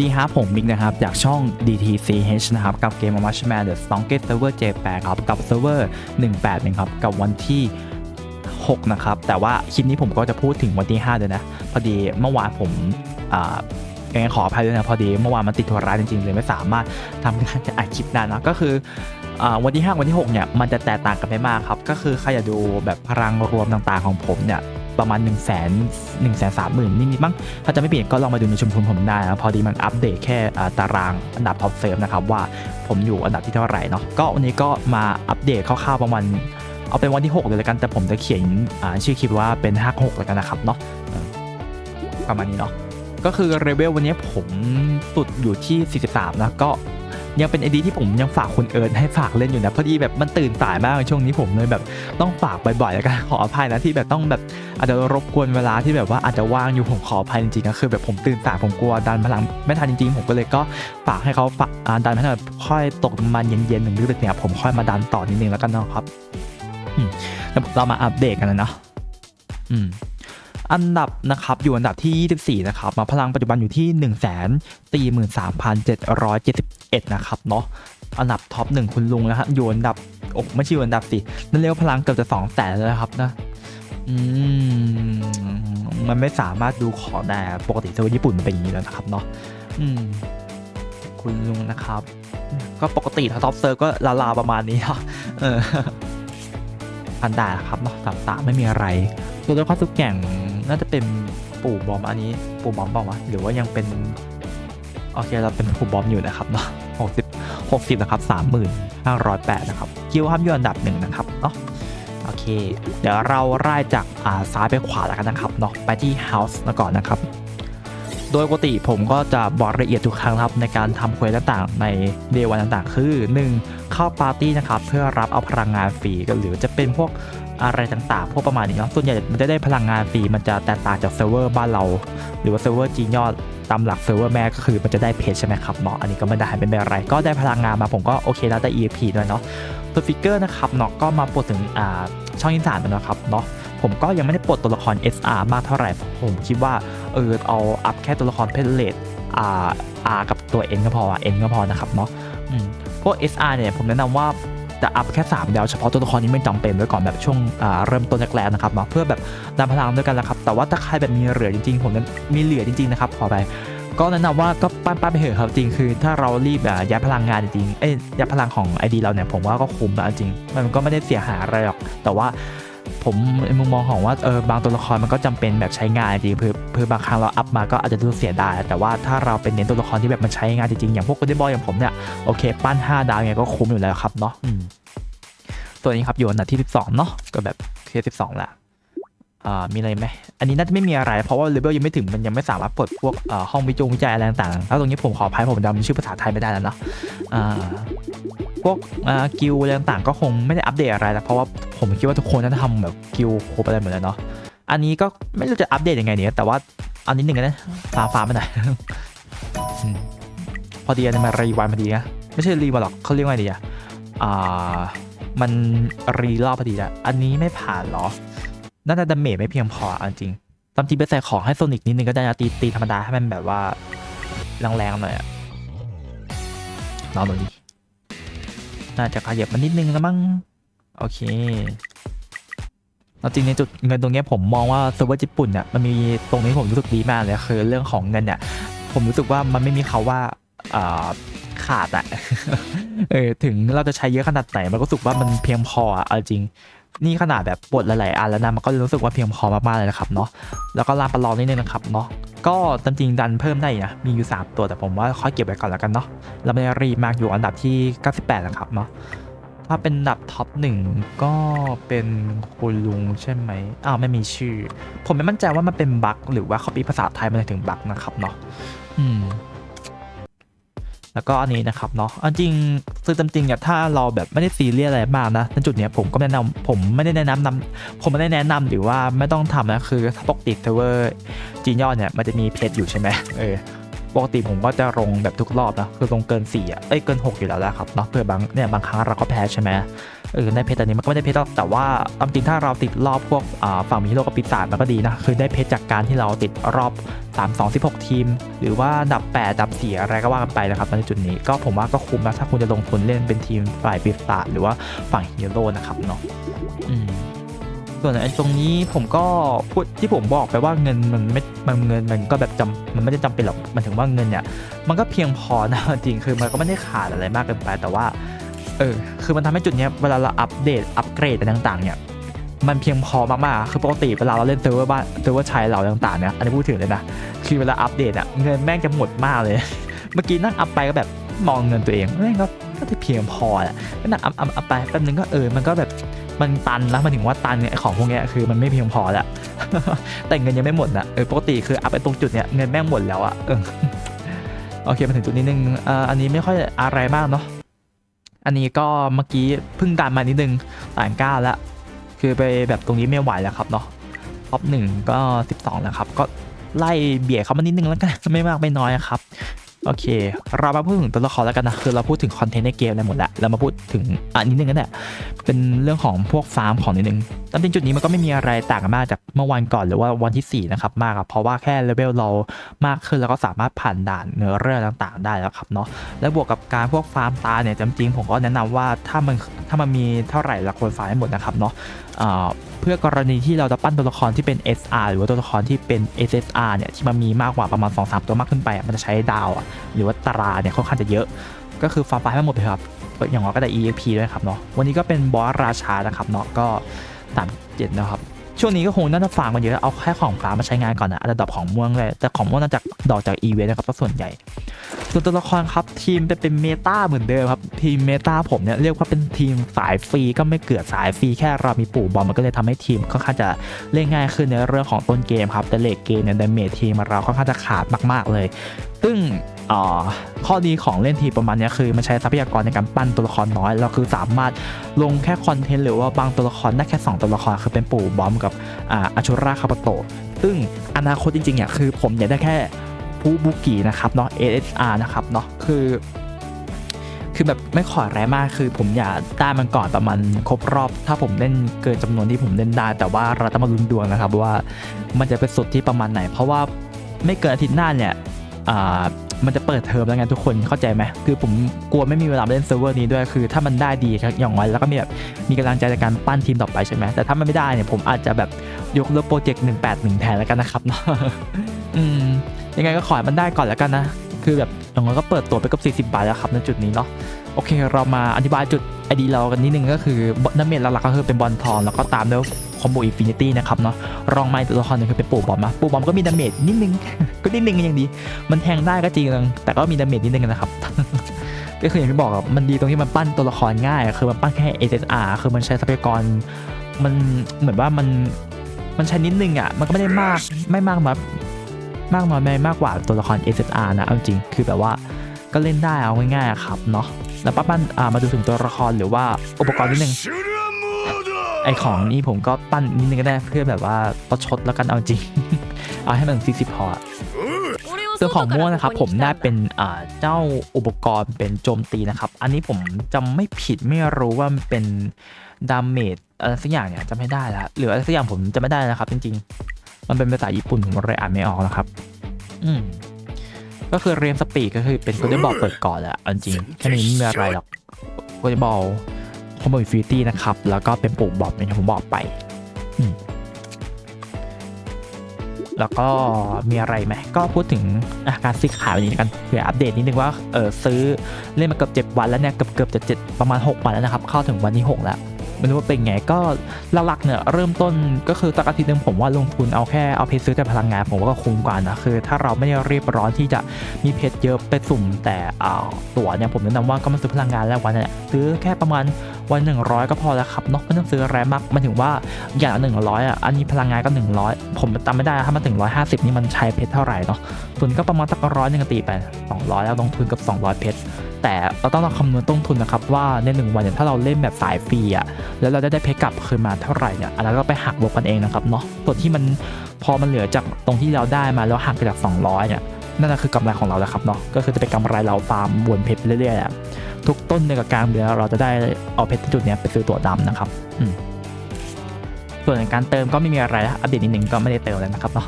ดีครับผมมิกนะครับ จากช่อง DTCH นะครับ กับเกม m a s h m a n The Strongest Server J8 ครับ กับเซิร์ฟเวอร์18นะครับ กับวันที่ 6 นะครับ แต่ว่าคลิปนี้ผมก็จะพูดถึงวันที่5เลยนะ พอดีเมื่อวานผมอ่ายังขออภัยด้วยนะพอดีเมื่อวานมันติดธุระจริงๆเลยไม่สามารถทำการอัดคลิปได้นะก็คืออวันที่ 5 วันที่ 6 เนี่ย มันจะแตกต่างกันไม่มากครับ ก็คือใครอยากดูแบบพลังรวมต่างๆของผมเนี่ย ประมาณ1 0 0 0 0 0 1 3 0 0 0 0นิดๆมั้งถ้าจะไม่ผิดก็ลองมาดูในชุมชนผมได้นะพอดีมันอัปเดตแค่ตารางอันดับท็อปเซิร์ฟนะครับว่าผมอยู่อันดับที่เท่าไหร่เนาะก็วันนี้ก็มาอัปเดตคร่าวๆประมาณเอาเป็นวันที่ 6 เลยแล้วกัน แต่ผมจะเขียนชื่อคลิปว่าเป็น5 6แล้วกันนะครับเนาะประมาณนี้เนาะก็คือเลเวลวันนี้ผมสุดอยู่ที่ 43 นะ ก็ ยังเป็นไอดีที่ผมยังฝากคุณเอิร์นให้ฝากเล่นอยู่นะพอดีแบบมันตื่นสายมากช่วงนี้ผมเลยแบบต้องฝากบ่อยๆแล้วกันขออภัยนะที่แบบต้องแบบอาจจะรบกวนเวลาที่แบบว่าอาจจะว่างอยู่ผมขออภัยจริงๆนะคือแบบผมตื่นสายผมกลัวดันพลังไม่ทันจริงๆ ผมก็เลยก็ฝากให้เขาฝากดันให้แบบค่อยตกมาณเย็นๆหนึ่งดึกๆเนี่ยผมค่อยมาดันต่อนิดนึงแล้วกันเนาะครับแล้วเรามาอัปเดตกันนะเนาะอืม อันดับนะครับอยู่อันดับที่ 24 นะครับ มาพลังปัจจุบันอยู่ที่ 1 4 3 7 7 1 นะครับเนาะอันดับท็อปหนึ่งคุณลุงนะฮะอยู่อันดับโอ้ไม่ใช่อันดับสินั่นเรียกว่าพลังเกือบจะ2แสนแล้วครับนะอืมมันไม่สามารถดูของได้ปกติเซอร์เวอร์ญี่ปุ่นมันเป็นอย่างนี้แล้วนะครับเนาะอืมคุณลุงนะครับ ก็ปกติถ้าท็อปเซิร์ก็ลาๆประมาณนี้เนาะเออพันดาครับเนาะสามตามไม่มีอะไรตัวละครสุดแก่ง น่าจะเป็นปู่บอมอันนี้ ปู่บอมเปล่าหรือว่ายังเป็น โอเคเราเป็นปู่บอมอยู่นะครับเนาะหกสิบหกสิบนะครับสามหมื่นห้าร้อยแปดนะครับคิวครับอยู่อันดับหนึ่งนะครับเนาะโอเค เดี๋ยวเราไล่จากอ่าซ้ายไปขวาแล้วกันนะครับเนาะไปที่ House มาก่อนนะครับ โดยปกติผมก็จะบอกละเอียดทุกครั้งครับในการทำเควสต่างๆ ในเดวันต่างๆ คือ 1. เข้าปาร์ตี้นะครับเพื่อรับเอาพลังงานฟรีก็หรือจะเป็นพวก อะไรต่างๆ พวกประมาณนี้เนาะส่วนใหญ่มันจะได้พลังงานฟรีมันจะแตกต่างจากเซิร์ฟเวอร์บ้านเรา หรือว่าเซิร์ฟเวอร์จีนยอดตามหลักเซิร์ฟเวอร์แม่ก็คือมันจะได้เพจใช่ไหมครับเนาะอันนี้ก็ไม่ได้เป็นอะไรก็ได้พลังงานมาผมก็โอเคแล้วได้ EXP ด้วยเนาะตัวฟิกเกอร์นะครับเนาะก็มาปลดถึงอ่าช่องอินสานแล้วนะครับเนาะผมก็ยังไม่ได้ปลดตัวละคร SR มากเท่าไหร่ผมคิดว่าเออเอาอัพแค่ตัวละครเพลเลตอ่า R กับตัว N ก็พออะ N ก็พอนะครับเนาะพวก SR เนี่ยผมแนะนำว่า จะอัพแค่3เดียวเฉพาะตัวละครนี้ไม่จำเป็นไว้ก่อนแบบช่วงเริ่มต้นแรกๆนะครับเนาะเพื่อแบบดันพลังด้วยกันนะครับ แต่ว่าถ้าใครแบบมีเหลือจริง ๆ ผมนั้นมีเหลือจริงๆนะครับขอไปก็แนะนำว่าก็ปั้นปั้นไปเถอะครับจริงคือ ถ้าเรารีบย้ายัดพลังงานจริงๆเอ้ยยัดพลังของไอดีเราเนี่ยผมว่าก็คุ้มนะจริง มันก็ไม่ได้เสียหายอะไรหรอกแต่ว่า ผมมุมมองของว่าเออบางตัวละครมันก็จำเป็นแบบใช้งานจริงเพื่อเพื่อบางครั้งเราอัพมาก็อาจจะดูเสียดายแต่ว่าถ้าเราเป็นเน้นตัวละครที่แบบมันใช้งานจริงๆอย่างพวกคนที่บอยอย่างผมเนี่ยโอเค ปั้น 5 ดาวไงก็คุ้มอยู่แล้วครับเนาะตัวนี้ครับอยู่อันดับที่ 12 เนาะก็แบบเทียสิบสองแหละมีอะไรไหม อันนี้น่าจะไม่มีอะไร เพราะว่าเลเวลยังไม่ถึง มันยังไม่สามารถปลดพวกห้องวิจงวิจัยอะไรต่างๆแล้วตรงนี้ผมขออภัยผมจำชื่อภาษาไทยไม่ได้แล้วเนาะ พวกอ่ากิลอะไรต่างๆก็คงไม่ได้อัปเดตอะไรแล้วเพราะว่าผมคิดว่าทุกคนน่าจะทำแบบกิลครบอะไรหมดแล้วเนาะอันนี้ก็ไม่รู้จะอัปเดตยังไงเนี่ยแต่ว่าอันนี้หนึ่งนะฟ้าฟ้าไปหน่อยพอดีอันนี้มารีวันพอดีนะไม่ใช่รีวันหรอกเขาเรียกว่าไงดีอะอ่ามันรีรอบพอดีอะอันนี้ไม่ผ่านหรอน่าจะดาเมจไม่เพียงพอเอาจริงตามจริงไปใส่ของให้โซนิกนิดนึงก็ได้นะตีตีธรรมดาให้มันแบบว่าแรงๆหน่อยอะลองดูดิ น่าจะขยับมานิดนึงแล้วมั้งโอเคเอาจริงในจุดเงินตรงนี้ผมมองว่าเซิร์ฟเวอร์ญี่ปุ่นเนี่ยมันมีตรงนี้ผมรู้สึกดีมากเลยคือเรื่องของเงินเนี่ยผมรู้สึกว่ามันไม่มีเขาว่าอ่าขาดอะเออถึงเราจะใช้เยอะขนาดไหนมันก็รู้สึกว่ามันเพียงพออะเอาจริง นี่ขนาดแบบปลดหลายๆอันแล้วนะมันก็รู้สึกว่าเพียงพอมากๆเลยนะครับเนาะแล้วก็ลามประลองนิดนึงนะครับเนาะก็จริงๆดันเพิ่มได้นะมีอยู่ 3 ตัวแต่ผมว่าค่อยเก็บไว้ก่อนแล้วกันเนาะเราไม่ได้รีบมากอยู่อันดับที่ 98 นะครับเนาะถ้าเป็นอันดับท็อปหนึ่งก็เป็นคุณลุงใช่ไหมอ้าวไม่มีชื่อ ผมไม่มั่นใจว่ามันเป็นบั๊กหรือว่าเขาปีภาษาไทยมันถึงบั๊กนะครับเนาะอืม แล้วก็อันนี้นะครับเนาะอันจริงซื้อจริงๆเนี่ยถ้าเราแบบไม่ได้ซีเรียสอะไรมากนะในจุดเนี้ยผมก็แนะนำผมไม่ได้แนะนำนำผมไม่ได้แนะนำหรือว่าไม่ต้องทำนะคือถ้าปกติเทเวอร์จีนยอดเนี่ยมันจะมีเพจอยู่ใช่ไหมเออ ปกติผมก็จะลงแบบทุกรอบนะคือลงเกิน4อะเอ้ยเกิน 6 อยู่แล้วแหละครับเนาะเพื่อบางเนี่ยบางครั้งเราก็แพ้ใช่ไหมเออได้เพชรอันนี้มันก็ไม่ได้เพชรหรอกแต่ว่าตามจริงถ้าเราติดรอบพวกฝั่งมีฮีโรกับปีศาจมันก็ดีนะคือได้เพชรจากการที่เราติดรอบ 3 2 16 ทีม หรือว่าดับ 8 ดับ4อะไรก็ว่ากันไปนะครับในจุดนี้ก็ผมว่าก็คุ้มนะถ้าคุณจะลงทุนเล่นเป็นทีมฝ่ายปีศาจหรือว่าฝั่งฮีโร่นะครับเนาะอืม ส่วนไอ้ตรงนี้ผมก็พูดที่ผมบอกไปว่าเงินมันไม่มันเงินมันก็แบบจำมันไม่ได้จำเป็นหรอกมันถึงว่าเงินเนี่ยมันก็เพียงพอนะจริงคือมันก็ไม่ได้ขาดอะไรมากเกินไปแต่ว่าเออคือมันทำให้จุดเนี้ยเวลาเราอัปเดตอัปเกรดอะไรต่างๆเนี่ยมันเพียงพอมากๆ คือปกติเวลาเราเล่นเซิร์ฟเวอร์บ้านเซิร์ฟเวอร์ใช้เราต่างๆเนี่ยอันนี้พูดถึงเลยนะ คือเวลาอัปเดตอะเงินแม่งจะหมดมากเลย เมื่อกี้นั่งอัพไปก็แบบมองเงินตัวเองแม่งก็ก็จะเพียงพอแหละก็นั่งอัพอัพอัพไปแป๊บนึงก็เออ มันก็แบบ มันตันแล้วมันถึงว่าตันเนี่ยของพวกนี้คือมันไม่เพียงพอแล้ว แต่เงินยังไม่หมดนะเออปกติคืออัพไปตรงจุดเนี้ยเงินแม่งหมดแล้วอะเออโอเคมาถึงจุดนี้นึงเอ่ออันนี้ไม่ค่อยอะไรมากเนาะอันนี้ก็เมื่อกี้เพิ่งดันมานิดนึงต่างก้าวแล้วคือไปแบบตรงนี้ไม่ไหวแล้วครับเนาะท็อปหนึ่งก็ 12 แล้วครับ ก็ไล่เบียดเขามานิดนึงแล้วกันไม่มากไม่น้อยครับ โอเค เรามาพูดถึงตัวละครแล้วกันนะคือเราพูดถึงคอนเทนต์ในเกมอะไรหมดแล้วเรามาพูดถึงอันนิดนึงกันแหละเป็นเรื่องของพวกฟาร์มของนิดนึงตามจริงจุดนี้มันก็ไม่มีอะไรต่างกันมากจากเมื่อวันก่อนหรือว่าวันที่ 4 นะครับมากครับเพราะว่าแค่เลเวลเรามากขึ้นแล้วก็สามารถผ่านด่านเนื้อเรื่องต่างๆ ได้แล้วครับเนาะแล้วบวกกับการพวกฟาร์มตาเนี่ยจริงๆผมก็แนะนำว่าถ้ามันถ้ามันมีเท่าไหร่เราควรฟาร์มให้หมดนะครับเนาะเพื่อกรณีที่เราจะปั้นตัวละครที่เป็น SR หรือว่าตัวละครที่เป็น SSR เนี่ยที่มันมีมากกว่าประมาณ2-3ตัวมากขึ้นไปมันจะใช้ดาวอะหรือว่าตาราเนี่ยค่อนข้างจะเยอะ ก็คือฟาร์มไฟให้หมดเลยครับ อย่างน้อยก็ได้ EXP ด้วยครับเนาะวันนี้ก็เป็นบอสราชานะครับเนาะก็ตามเจ็ดนะครับช่วงนี้ก็คงน่าจะฟาร์มกันเยอะเอาแค่ของฟ้ามาใช้งานก่อนนะอาจจะดรอปของม่วงเลยแต่ของม่วงน่าจะดอกจากอีเวนต์นะครับส่วนใหญ่ ส่วนตัวละครครับทีมเป็นเป็นเมตาเหมือนเดิมครับ ทีมเมตาผมเนี่ยเรียกว่าเป็นทีมสายฟรีก็ไม่เกิดสายฟรีแค่เรามีปู่บอลมันก็เลยทำให้ทีมค่อนข้างจะเล่นง่ายขึ้นในเรื่องของต้นเกมครับแต่เลกเกมเนี่ยดาเมจทีมเราค่อนข้างจะขาดมากๆเลย ซึ่งอ่าข้อดีของเล่นทีประมาณนี้คือมันใช้ทรัพยากรในการปั้นตัวละครน้อย เราคือสามารถลงแค่คอนเทนต์หรือว่าบางตัวละครได้แค่ 2 ตัวละครคือเป็นปู่บอมกับอาชูราคาปโตะซึ่งอนาคตจริงๆเนี่ยคือผมอยากได้แค่ ผู้บุกินะครับเนาะ ASR นะครับเนาะคือคือแบบไม่ขอแร้มากคือผมอยากได้มันก่อนประมาณครบรอบ ถ้าผมเล่นเกินจำนวนที่ผมเล่นได้ แต่ว่าเราต้องมาลุ้นดวงนะครับว่ามันจะเป็นสุดที่ประมาณไหน เพราะว่าไม่เกินอาทิตย์หน้าเนี่ยอ่ามันจะเปิดเทอมแล้วไงทุกคนเข้าใจไหมคือผมกลัวไม่มีเวลาเล่นเซิร์ฟเวอร์นี้ด้วย คือถ้ามันได้ดีอย่างน้อยแล้วก็มีแบบมีกำลังใจในการปั้นทีมต่อไปใช่ไหมแต่ถ้ามันไม่ได้เนี่ยผมอาจจะแบบยกเลิกโปรเจกต์181แทนแล้วกันนะครับเนาะอืม ยังไงก็ขอให้มันได้ก่อนแล้วกันนะ คือแบบอย่างน้อยก็เปิดตัวไปกับ 40 บาทแล้วครับในจุดนี้เนาะโอเค เรามาอธิบายจุดไอดีเรากันนิดนึงก็คือน้ำเมจหลักๆก็คือเป็นบอลทองแล้วก็ตามด้วยคอมโบอินฟินิตี้นะครับเนาะรองไม้ตัวละครหนึงคือเป็นปู่บอมนะปู่บอมก็มีดาเมจนิดนึง ก็นิดนึงยังดี มันแทงได้ก็จริงแต่ก็มีดาเมจนิดนึงนะครับก็คืออย่างที่บอกมันดีตรงที่มันปั้นตัวละครง่าย คือมันปั้นแค่ SSR คือมันใช้ทรัพยากรมันเหมือนว่ามันมันใช้นิดนึงอะมันก็ไม่ได้มากไม่มากมา มากน้อยไม่มากกว่าตัวละคร SSR นะเอาจริงคือแบบว่าก็เล่นได้เอาง่ายๆครับเนาะแล้วปั้นๆอ่ามาดูถึงตัวละครหรือว่าอุปกรณ์นิดนึงไอของนี่ผมก็ปั้นนิดนึงก็ได้เพื่อแบบว่าประชดแล้วกันเอาจริง เอาให้มัน40พออะส่วนของม่วงนะครับผมได้เป็นเจ้าอุปกรณ์เป็นโจมตีนะครับ อันนี้ผมจำไม่ผิดไม่รู้ว่ามันเป็นดาเมจอะไรสักอย่างเนี่ยจำไม่ได้แล้วหรืออะไรสักอย่างผมจำไม่ได้นะครับจริง มันเป็นภาษาญี่ปุ่นผมเลยอ่านไม่ออกนะครับ อืม ก็คือเรียนสปีก็คือเป็นโกลเด้นบอลเปิดก่อนแหละจริงแค่นี้ไม่มีอะไรหรอกโกลเด้นบอลคอมโบอิฟิตี้นะครับ แล้วก็เป็นปุ่มบอทอย่างที่ผมบอกไปอืมแล้วก็มีอะไรไหม ก็พูดถึงอะการซื้อขายวันนี้กันเผื่ออัปเดตนิดนึงว่าเออซื้อเล่นมาเกือบเจ็ดวันแล้วเนี่ยเกือบเกือบจะเจ็ดประมาณ 6 วันแล้วนะครับ เข้าถึงวันที่ 6 แล้ว ไม่รู้ว่าเป็นไงก็หลักๆเนี่ยเริ่มต้นก็คือสักอาทิตย์หนึงผมว่าลงทุนเอาแค่เอาเพชรซื้อแต่พลังงานผมว่าก็คุ้มกว่านะคือ ถ้าเราไม่ได้รีบร้อนที่จะมีเพชรเยอะไปสุ่มแต่อ่าตั๋วเนี่ยผมแนะนำว่าก็มาซื้อพลังงานแล้ววันเนี่ยซื้อแค่ประมาณวันหนึ่งร้อยก็พอแล้วครับเนาะไม่ต้องซื้ออะไรมากมันถึงว่าอย่างละหนึ่งร้อยอะอันนี้พลังงานก็หนึ่งร้อยผมจำไม่ได้ถ้ามาถึงร้อยห้าสิบนี่มันใช้เพชรเท่าไหร่เนาะทุนก็ประมาณสักร้อยหนึ่งตีไปสองร้อยแล้วลงทุนกับ200เพชร แต่เราต้องลองคำนวณต้นทุนนะครับว่าในหนึ่งวันเนี่ยถ้าเราเล่นแบบสายฟรีอะแล้วเราได้ได้เพชรกลับคืนมาเท่าไหร่เนี่ยอันนั้นก็ไปหักลบกันเองนะครับเนาะส่วนที่มันพอมันเหลือจากตรงที่เราได้มาแล้วหักไปจาก 200เนี่ยนั่นก็คือกำไรของเราแล้วครับเนาะก็คือจะเป็นกำไรเราฟาร์มวนเพชรไปเรื่อยๆอะทุกต้นในกับกลางเดือนเราจะได้เอาเพชรจุดนี้ไปซื้อตัวดำนะครับส่วนการเติมก็ไม่มีอะไรอัปเดตนิดนึงก็ไม่ได้เติมแล้วนะครับเนาะ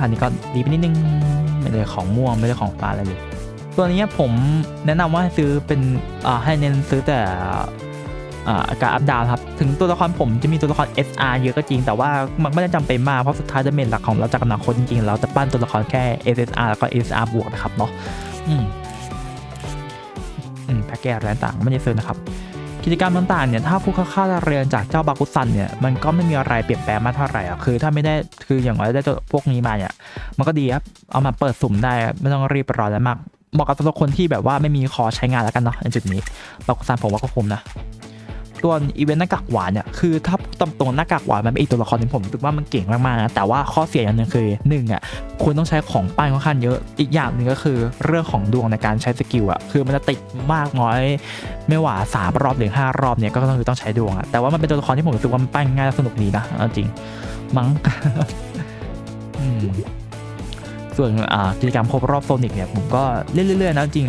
อันนี้ก็ดีไปนิดนึงไม่ได้ของม่วงไม่ได้ของฟ้าอะไรเลย ตัวนี้ผมแนะนำว่าให้ซื้อเป็นให้เน้นซื้อแต่อาการอัพดาวครับ ถึงตัวละครผมจะมีตัวละคร SR เยอะก็จริง แต่ว่ามันไม่ได้จำเป็นมากเพราะสุดท้ายจะเมนหลักของเราจากอนาคตจริงๆเราจะปั้นตัวละครแค่ SSR แล้วก็ SR บวกนะครับเนาะอืมอืมแพ็กเกจอะไรต่างๆไม่ได้ซื้อนะครับ กิจกรรมต่างๆเนี่ยถ้าผู้เข้าเรียนจากเจ้าบากุสันเนี่ยมันก็ไม่มีอะไรเปลี่ยนแปลงมากเท่าไหร่อะคือ ถ้าไม่ได้คืออย่างไรได้ตัวพวกนี้มาเนี่ยมันก็ดีครับเอามาเปิดสุ่มได้ไม่ต้องรีบร้อนแล้วมาก เหมาะกับสำหรับคนที่แบบว่าไม่มีคอใช้งานแล้วกันเนาะในจุดนี้บากุซันผมว่าก็คุ้มนะส่วอีเวนต์หน้ากากหวานเนี่ยคือถ้าตรงตรงหน้ากากหวานมันเป็นอีกตัวละครหนึงผมรู้สึกว่ามันเก่งมากๆนะแต่ว่าข้อเสียอย่างหนึ่งคือหนึ่งอะคุณต้องใช้ของป้ายค่อนข้างเยอะอีกอย่างหนึ่งก็คือเรื่องของดวงในการใช้สกิลอะคือมันจะติดมากน้อย ไม่ว่าสามรอบหรือห้ารอบเนี่ยก็ต้องคือต้องใช้ดวงอะแต่ว่ามันเป็นตัวละครที่ผมรู้สึกว่ามันปั้นง่ายและสนุกดีนะจริงมั้งอืม ส่วนกิจกรรมครบรอบโซนิกเนี่ยผมก็เล่นเรื่อยๆนะจริง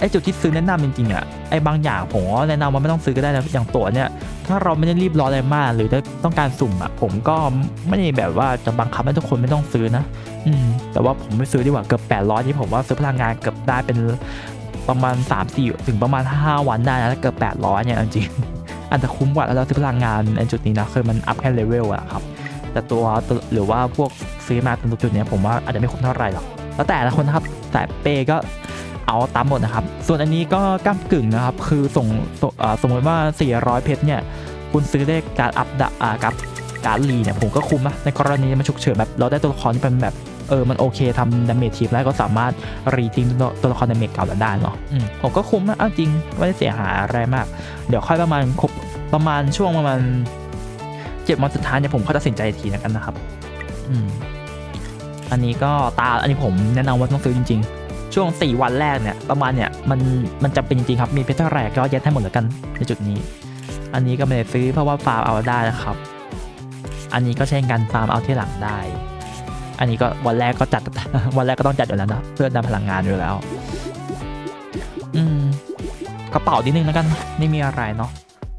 ไอ้จุดที่ซื้อแนะนำจริงๆอะไอ้บางอย่างผมก็แนะนำว่าไม่ต้องซื้อก็ได้นะอย่างตัวเนี่ยถ้าเราไม่ได้รีบร้อนอะไรมาก หรือต้องการสุ่มอะผมก็ไม่ได้แบบว่าจะบังคับให้ทุกคนไม่ต้องซื้อนะ อืมแต่ว่าผมไม่ซื้อดีกว่าเกือบ800ที่ผมว่าซื้อพลังงานเกือบได้เป็นประมาณ 3 4 ถึงประมาณ 5 วันได้นะเกือบ800เนี่ยจริงอันจะคุ้มกว่าแล้วเราซื้อพลังงานในจุดนี้นะคือมันอัพแค่เลเวลอะครับ แต่ตัวหรือว่าพวกซื้อมาตรงจุดเนี้ยผมว่าอาจจะไม่คุ้มเท่าไหร่หรอกแล้วแต่ละคนนะครับแต่เปย์ก็เอาตามหมดนะครับ ส่วนอันนี้ก็ก้ามกึ่งนะครับ คือส่งสสมมติว่า 400 เพชรเนี่ย คุณซื้อได้การอัพดะอ่ากับการรีเนี่ย ผมก็คุ้มนะ ในกรณีมันฉุกเฉินแบบเราได้ตัวละครที่เป็นแบบ เออ มันโอเคทำดาเมจทีมแล้วก็สามารถรีทิ้งตัวตัวละครดาเมจเก่าแล้วได้เนาะอืมผมก็คุ้มนะ เอาจริง ไม่ได้เสียหายอะไรมาก เดี๋ยวค่อยประมาณครบประมาณช่วงประมาณ เจ็ดวันสุดท้ายเนี่ยผมค่อยตัดสินใจทีแล้วกันนะครับ อืม อันนี้ก็ตาอันนี้ผมแนะนำว่าต้องซื้อจริง ๆ ช่วง 4 วันแรกเนี่ย ประมาณเนี่ยมันมันจะเป็นจริงๆครับ มีเพชรเท่าไหร่ก็ยัดให้หมดแล้วกันในจุดนี้ อันนี้ก็ไม่ได้ซื้อเพราะว่าฟาร์มเอาได้นะครับ อันนี้ก็เช่นกันฟาร์มเอาที่หลังได้ อันนี้ก็วันแรกก็จัดวันแรกก็ต้องจัดอยู่แล้วนะเพื่อดันพลังงานอยู่แล้ว อืมกระเป๋านิดนึงแล้วกันไม่มีอะไรเนาะ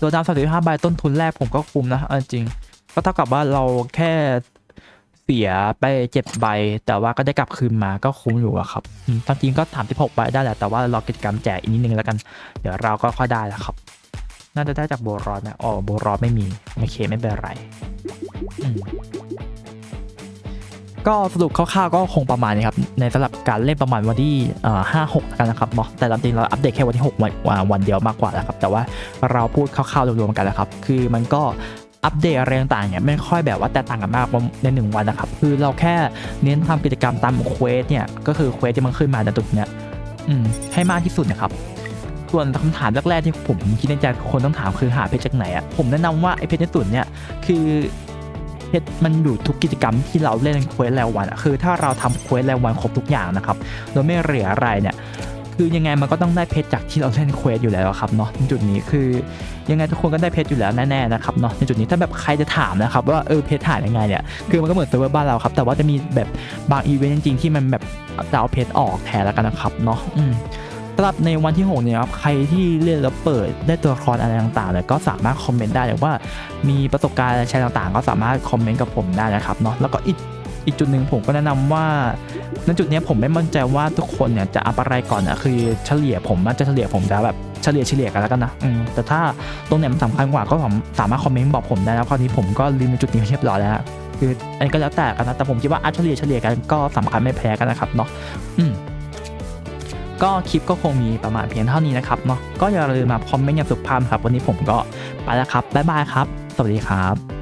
ตัวดาวสามสิบห้าใบต้นทุนแรกผมก็คุมนะเอาจริง ก็เท่ากับว่าเราแค่เสียไปเจ็ดใบ แต่ว่าก็ได้กลับคืนมาก็คุ้มอยู่อะครับตามจริงก็ถามที่หกใบได้แหละแต่ว่ารอกิจกรรมแจกอีกนิดนึงแล้วกัน เดี๋ยวเราก็ค่อยได้แล้วครับ น่าจะได้จากโบรอดนะอ๋อโบรอดไม่มีโอเคไม่เป็นไรก็สรุปคร่าวๆก็คงประมาณนี้ครับ ในสำหรับการเล่นประมาณวันที่ห้าหกกันนะครับเนาะแต่จริงๆเราอัปเดตแค่วันที่6วันวันเดียวมากกว่าแล้วครับ แต่ว่าเราพูดคร่าวๆรวมๆกันแล้วครับ คือมันก็ อัปเดตอะไรต่างๆเนี่ยไม่ค่อยแบบว่าแตกต่างกันมากในหนึ่งวันนะครับคือเราแค่เน้นทำกิจกรรมตามเควสเนี่ยก็คือเควสที่มันขึ้นมาในตุดเนี่ยให้มากที่สุดนะครับส่วนคำถามแรกๆที่ผมคิดในใจคนต้องถามคือหาเพชรจากไหนอะผมแนะนำว่าไอ้เพชรในตุ่นเนี่ยคือเพชรมันอยู่ทุกกิจกรรมที่เราเล่นเควสแล้ววันคือถ้าเราทำเควสแล้ววันครบทุกอย่างนะครับโดยไม่เหลืออะไรเนี่ย คือยังไงมันก็ต้องได้เพชรจากที่เราเล่นเควสอยู่แล้วครับเนาะในจุดนี้คือยังไงทุกคนก็ได้เพชรอยู่แล้วแน่ๆนะครับเนาะในจุดนี้ถ้าแบบใครจะถามนะครับว่าเออเพชรถ่ายยังไงเนี่ยคือมันก็เหมือนเซิร์ฟเวอร์บ้านเราครับแต่ว่าจะมีแบบบางอีเวนต์จริงๆที่มันแบบจะเอาเพชรออกแทนแล้วกันนะครับเนาะอืมสำหรับในวันที่ 6 เนี่ยครับ ใครที่เล่นแล้วเปิดได้ตัวละครอะไรต่างๆเนี่ยก็สามารถคอมเมนต์ได้หรือว่ามีประสบการณ์แชร์ต่างๆ ก็สามารถคอมเมนต์กับผมได้นะครับเนาะแล้วก็อีก อีกจุดหนึ่งผมก็แนะนำว่าในจุดเนี้ยผมไม่มั่นใจว่าทุกคนเนี่ยจะอัพอะไรก่อนนะคือเฉลี่ยผมน่าจะเฉลี่ยผมจะแบบเฉลี่ยเฉลี่ยกันแล้วกันนะอืมแต่ถ้าตรงไหนมันสำคัญกว่าก็สามารถคอมเมนต์บอกผมได้แล้วคราวนี้ผมก็ลืมในจุดนี้เรียบร้อยแล้วคืออันนี้ก็แล้วแต่กันนะแต่ผมคิดว่าอัพเฉลี่ยเฉลี่ยกันก็สำคัญไม่แพ้กันนะครับเนาะอืมก็คลิปก็คงมีประมาณเพียงเท่านี้นะครับเนาะก็อย่าลืมมาคอมเมนต์อย่างสุภาพครับ วันนี้ผมก็ไปแล้วครับบ๊ายบายครับ สวัสดีครับ